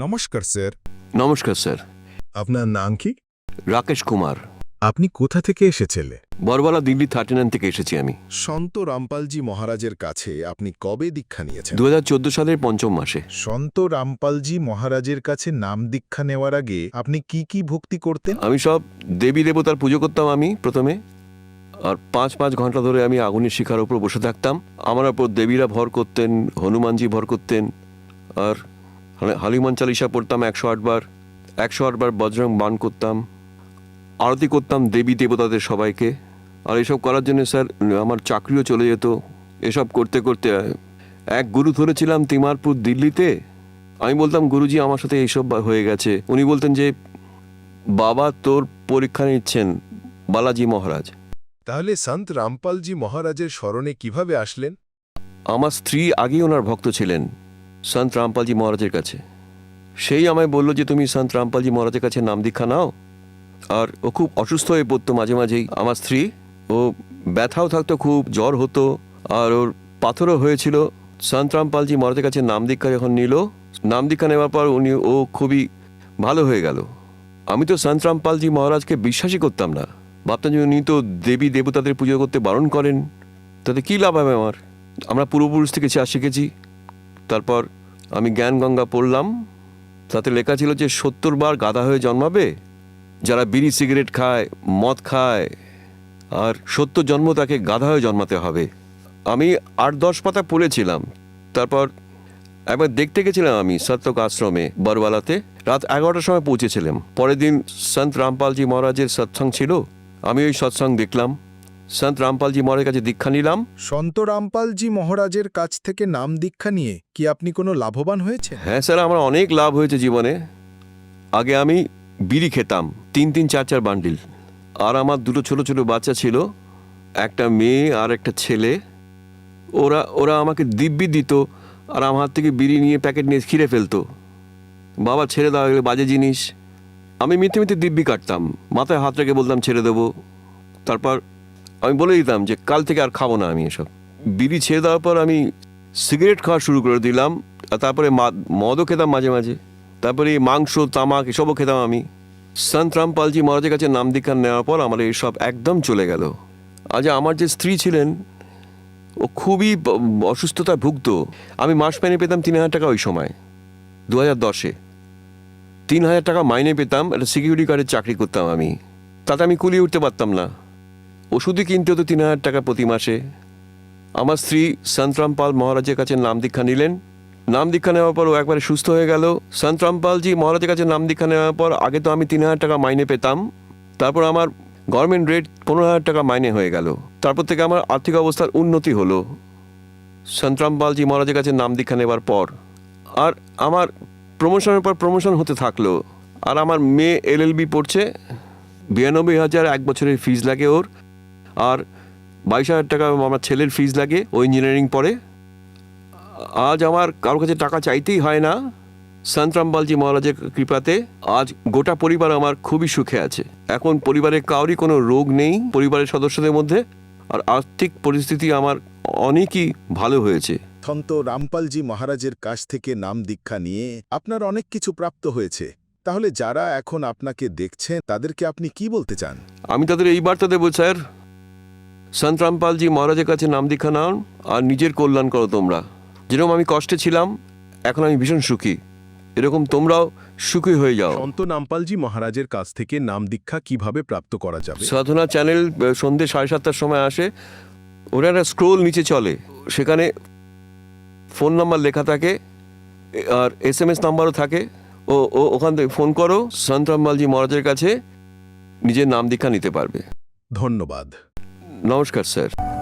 নমস্কার স্যার। নমস্কার স্যার। আপনার নাম কি? রাকেশ কুমার। আপনি কোথা থেকে এসেছিলে বরবালা দিল্লি থার্টি নাইন থেকে এসেছি আমি। সন্ত রামপালজি মহারাজের কাছে আপনি কবে দীক্ষা নিয়েছেন? দু হাজার চোদ্দ সালের পঞ্চম মাসে। সন্ত রামপালজি মহারাজের কাছে নাম দীক্ষা নেওয়ার আগে আপনি কি কি ভক্তি করতেন? আমি সব দেবী দেবতার পুজো করতাম আমি প্রথমে আর পাঁচ পাঁচ ঘণ্টা ধরে আমি আগুনের শিখার উপর বসে থাকতাম। আমার ওপর দেবীরা ভর করতেন হনুমানজি ভর করতেন আর হালিমান চালিশা পড়তাম একশো আটবার একশো আটবার বজরং বান করতাম আরতি করতাম দেবী দেবতাদের সবাইকে। আর এসব করার জন্য স্যার আমার চাকরিও চলে যেত। এসব করতে করতে এক গুরু ধরেছিলাম তিমারপুর দিল্লিতে। আমি বলতাম গুরুজি আমার সাথে এইসব হয়ে গেছে। উনি বলতেন যে বাবা তোর পরীক্ষা নিচ্ছেন বালাজি মহারাজ। তাহলে সন্ত রামপালজি মহারাজের স্মরণে কীভাবে আসলেন? আমার স্ত্রী আগেই ওনার ভক্ত ছিলেন। সন্ত রামপালজি মহারাজের কাছে। সেই আমায় বলল যে, তুমি সন্ত রামপালজি মহারাজের কাছে নাম দীক্ষা নাও। আর ও খুব অসুস্থ হয়ে পড়তো মাঝে মাঝেই। আমার স্ত্রী, ও ব্যথাও থাকতো, খুব জ্বর হতো। আর ওর পাথরও হয়েছিল। সন্ত রামপালজি মহারাজের কাছে নাম দীক্ষা যখন নিল, নাম দীক্ষা নেওয়ার পর উনি, ও খুবই ভালো হয়ে গেল। আমি তো সন্ত রামপালজি মহারাজকে বিশ্বাসই করতাম না। ভাবতাম যে উনি তো দেবী দেবতাদের পুজো করতে বারণ করেন। তাতে কী লাভ হবে আমার? আমরা পূর্বপুরুষ থেকে চা শিখেছি। তারপর আমি জ্ঞান গঙ্গা পড়লাম। তাতে লেখা ছিল যে সত্তর বার গাধা হয়ে জন্মাবে, যারা বিড়ি, সিগারেট খায়, মদ খায়, আর সত্তর জন্ম তাকে গাধা হয়ে জন্মাতে হবে। আমি আট দশ পাতা পড়েছিলাম। তারপর একবার দেখতে গেছিলাম আমি সত্যক আশ্রমে বরওয়ালাতে। রাত এগারোটার সময় পৌঁছেছিলাম। পরের দিন সন্ত রামপালজি মহারাজের সৎসঙ্গ ছিল। আমি ওই সৎসঙ্গ দেখলাম। সন্ত রামপালজি মহারাজের কাছে দীক্ষা নিলাম। সন্ত রামপালজি মহারাজের কাছ থেকে নাম দীক্ষা নিয়ে কি আপনি কোনো লাভবান হয়েছে হ্যাঁ স্যার আমার অনেক লাভ হয়েছে জীবনে। আগে আমি বিড়ি খেতাম তিন তিন চার চার বান্ডিল। আর আমার দুটো ছোট ছোট বাচ্চা ছিল একটা মেয়ে আর একটা ছেলে। ওরা ওরা আমাকে দিব্যি দিত আর আমার হাত থেকে বিড়ি নিয়ে প্যাকেট নিয়ে খিরে ফেলতো। বাবা ছেড়ে দেওয়া গেলে বাজে জিনিস। আমি মিথ্যে মিথ্যে দিব্যি কাটতাম। মাথায় হাত রেখে বলতাম ছেড়ে দেবো। তারপর আমি বলে দিতাম যে কাল থেকে আর খাব না আমি এসব। বিড়ি ছেড়ে দেওয়ার পর আমি সিগারেট খাওয়া শুরু করে দিলাম, আর তারপরে মদও খেতাম মাঝে মাঝে। তারপরে মাংস, তামাক, এসবও খেতাম আমি। সন্ত রামপালজি মহারাজের কাছে নাম দীক্ষা নেওয়ার পর আমার এইসব একদম চলে গেল। আজ আমার যে স্ত্রী ছিলেন, ও খুবই অসুস্থতায় ভুগত। আমি মাস মাইনে পেতাম তিন হাজার টাকা ওই সময় দু হাজার দশে। তিন হাজার টাকা মাইনে পেতাম, একটা সিকিউরিটি গার্ডের চাকরি করতাম আমি। তাতে আমি কুলিয়ে উঠতে পারতাম না। ওষুধই কিনতে হতো তিন হাজার টাকা প্রতি মাসে। আমার স্ত্রী সন্তরাম পাল মহারাজের কাছে নাম দীক্ষা নিলেন। নাম দীক্ষা নেওয়ার পর ও একবারে সুস্থ হয়ে গেল। সন্তরাম পালজি মহারাজের কাছে নাম দীক্ষা নেওয়ার পর আগে তো আমি তিন হাজার টাকা মাইনে পেতাম। তারপর আমার গভর্নমেন্ট রেট পনেরো হাজার টাকা মাইনে হয়ে গেল। তারপর থেকে আমার আর্থিক অবস্থার উন্নতি হলো। সন্তরাম পালজি মহারাজের কাছে নাম দীক্ষা নেবার পর আর আমার প্রমোশনের পর প্রমোশন হতে থাকল। আর আমার মেয়ে এলএলবি পড়ছে। বিরানব্বই হাজার এক বছরের ফিজ লাগে ওর। আর বাইশ হাজার টাকা আমার ছেলের ফিজ লাগে ও ইঞ্জিনিয়ারিং পড়ে। আজ আমার কারোর কাছে টাকা চাইতেই হয় না। সন্ত রামপালজি মহারাজের কৃপাতে আজ গোটা পরিবার আমার খুবই সুখে আছে। এখন পরিবারের কাউরই কোনো রোগ নেই পরিবারের সদস্যদের মধ্যে। আর আর্থিক পরিস্থিতি আমার অনেকই ভালো হয়েছে। সন্ত রামপালজি মহারাজের কাছ থেকে নাম দীক্ষা নিয়ে আপনার অনেক কিছু প্রাপ্ত হয়েছে। তাহলে যারা এখন আপনাকে দেখছেন তাদেরকে আপনি কি বলতে চান? আমি তাদের এই বার্তা দেবো স্যার। সন্ত রামপালজি মহারাজের কাছে নাম দীক্ষা নাও আর নিজের কল্যাণ করো তোমরা। যেরকম আমি কষ্টে ছিলাম এখন আমি ভীষণ সুখী। এরকম তোমরাও সুখী হয়ে যাও। সন্ত রামপালজি মহারাজের কাছ থেকে নাম দীক্ষা কীভাবে প্রাপ্ত করা যাবে? সাধনা চ্যানেল সন্ধ্যে সাড়ে সাতটার সময় আসে। ওরা একটা স্ক্রোল নিচে চলে। সেখানে ফোন নাম্বার লেখা থাকে আর এস এম এস নাম্বারও থাকে। ও ও ওখান থেকে ফোন করো সন্ত রামপালজি মহারাজের কাছে নিজের নাম দীক্ষা নিতে পারবে। ধন্যবাদ। নমস্কার স্যার।